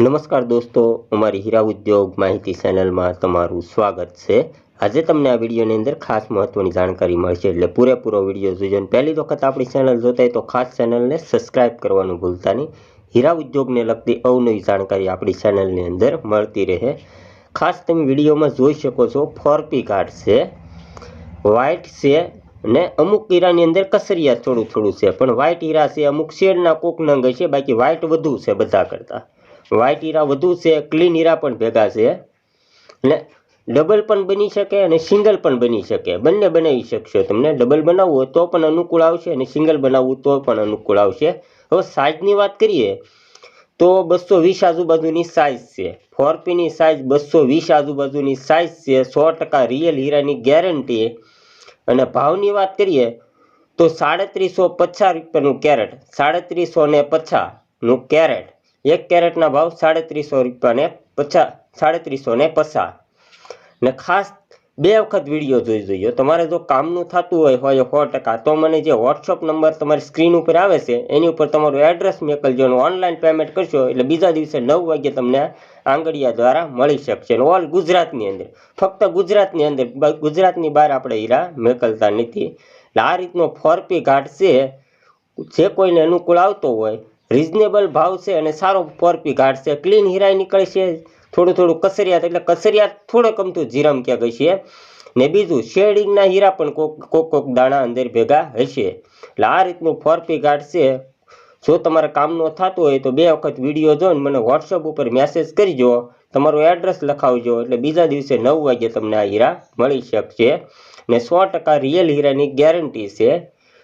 નમસ્કાર દોસ્તો, અમારી હીરા ઉદ્યોગ માહિતી ચેનલમાં તમારું સ્વાગત છે. આજે તમને આ વિડીયોની અંદર ખાસ મહત્વની જાણકારી મળશે, એટલે પૂરેપૂરો વીડિયો જોજો અને પહેલી વખત આપણી ચેનલ જોતા હોય તો ખાસ ચેનલને સબસ્ક્રાઇબ કરવાનું ભૂલતા નહીં. હીરા ઉદ્યોગને લગતી અવનવી જાણકારી આપણી ચેનલની અંદર મળતી રહે. ખાસ તમે વિડીયોમાં જોઈ શકો છો ફોરપી કાર્ડ છે વ્હાઇટ છે ને અમુક હીરાની અંદર કસરિયા થોડું થોડું છે, પણ વ્હાઇટ હીરા છે, અમુક શેડના કોક નંગ છે બાકી વ્હાઇટ વધુ છે બધા કરતાં. વ્હાઇટ હીરા વધુ છે ક્લીન હીરા પણ ભેગા છે. ને ડબલ પણ બની શકે અને સિંગલ પણ બની શકે. બંને બનાવી શકશો. તમને ડબલ બનાવવું હોય તો પણ અનુકૂળ આવશે અને સિંગલ બનાવવું તો પણ અનુકૂળ આવશે. હવે સાઇઝની વાત કરીએ તો બસો વીસ આજુબાજુની સાઇઝ છે. ફોર પીની સાઇઝ બસો વીસ આજુબાજુની સાઇઝ છે. સો ટકા રિયલ હીરાની ગેરંટી અને ભાવની વાત કરીએ તો સાડત્રીસો પચાસ રૂપિયાનું કેરેટ સાડત્રીસો ને પચાસનું કેરેટ એક કેરેટના ભાવ સાડત્રીસો રૂપિયાને પચાસ સાડત્રીસો ને પચાસ ને ખાસ બે વખત વીડિયો જોઈ જોઈએ. તમારે જો કામનું થતું હોય હોય સો ટકા, તો મને જે વોટ્સઅપ નંબર તમારી સ્ક્રીન ઉપર આવે છે, એની ઉપર તમારું એડ્રેસ મોકલજો અને ઓનલાઈન પેમેન્ટ કરશો, એટલે બીજા દિવસે નવ વાગે તમને આંગળીયા દ્વારા મળી શકશે. અને ઓલ ગુજરાતની અંદર, ફક્ત ગુજરાતની અંદર ગુજરાતની બહાર આપણે હીરા મોકલતા નથી. એટલે આ રીતનો ફોરપી ઘાટ છે. જે કોઈને અનુકૂળ આવતો હોય રિઝનેબલ ભાવ છે અને સારો ફોરપી ઘાટ છે. ક્લીન હીરાય નીકળે છે. થોડું થોડું કસરિયાત, એટલે કસરિયાત થોડોક અમથું જીરમ ક્યાંક હશે ને બીજું શેડિંગના હીરા પણ કોક કોક કોક દાણા અંદર ભેગા હશે. એટલે આ રીતનું ફોરપી ઘાટ છે. જો તમારે કામનું થતું હોય તો બે વખત વીડિયો જોઈને મને વોટ્સઅપ ઉપર મેસેજ કરજો. તમારું એડ્રેસ લખાવજો. એટલે બીજા દિવસે નવ વાગે તમને આ હીરા મળી શકશે. ને સો ટકા રિયલ હીરાની ગેરંટી છે.